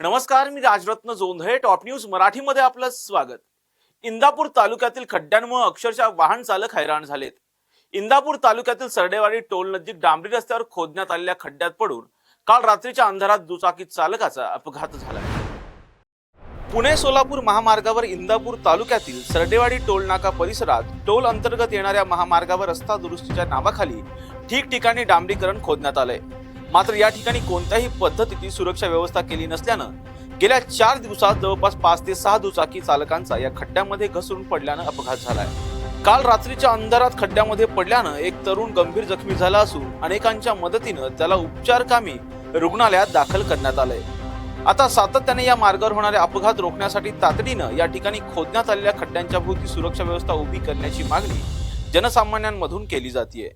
नमस्कार मी Rajratna Jondhale top news मराठीमध्ये आपलं स्वागत. इंदापूर तालुक्यातील खड्ड्यांमुळे अक्षरशः वाहन चालक हैराण झालेत. इंदापूर तालुक्यातील सरडेवाडी टोल नजीक डांबरी रस्त्यावर खोदण्यात आलेल्या खड्ड्यात पडून काल रात्रीच्या अंधारात दुचाकी चालकाचा अपघात झाला. पुणे सोलापूर महामार्गावर इंदापूर तालुक्यातील सरडेवाडी टोल नाका परिसरात टोल अंतर्गत येणाऱ्या महामार्गावर रस्ता दुरुस्तीच्या नावाखाली ठिकठिकाणी डांबरीकरण खोदण्यात आलंय. मात्र या ठिकाणी कोणत्याही पद्धतीची सुरक्षा व्यवस्था केली नसल्यानं गेल्या चार दिवसात जवळपास पाच ते सहा दुचाकी चालकांचा या खड्ड्यामध्ये घसरून पडल्यानं अपघात झालाय. काल रात्रीच्या अंधारात खड्ड्यामध्ये पडल्यानं एक तरुण गंभीर जखमी झाला असून अनेकांच्या मदतीनं त्याला उपचार कामी रुग्णालयात दाखल करण्यात आलंय. आता सातत्याने या मार्गावर होणारे अपघात रोखण्यासाठी तातडीनं या ठिकाणी खोदण्यात आलेल्या खड्ड्यांच्या भोवती सुरक्षा व्यवस्था उभी करण्याची मागणी जनसामान्यांमधून केली जाते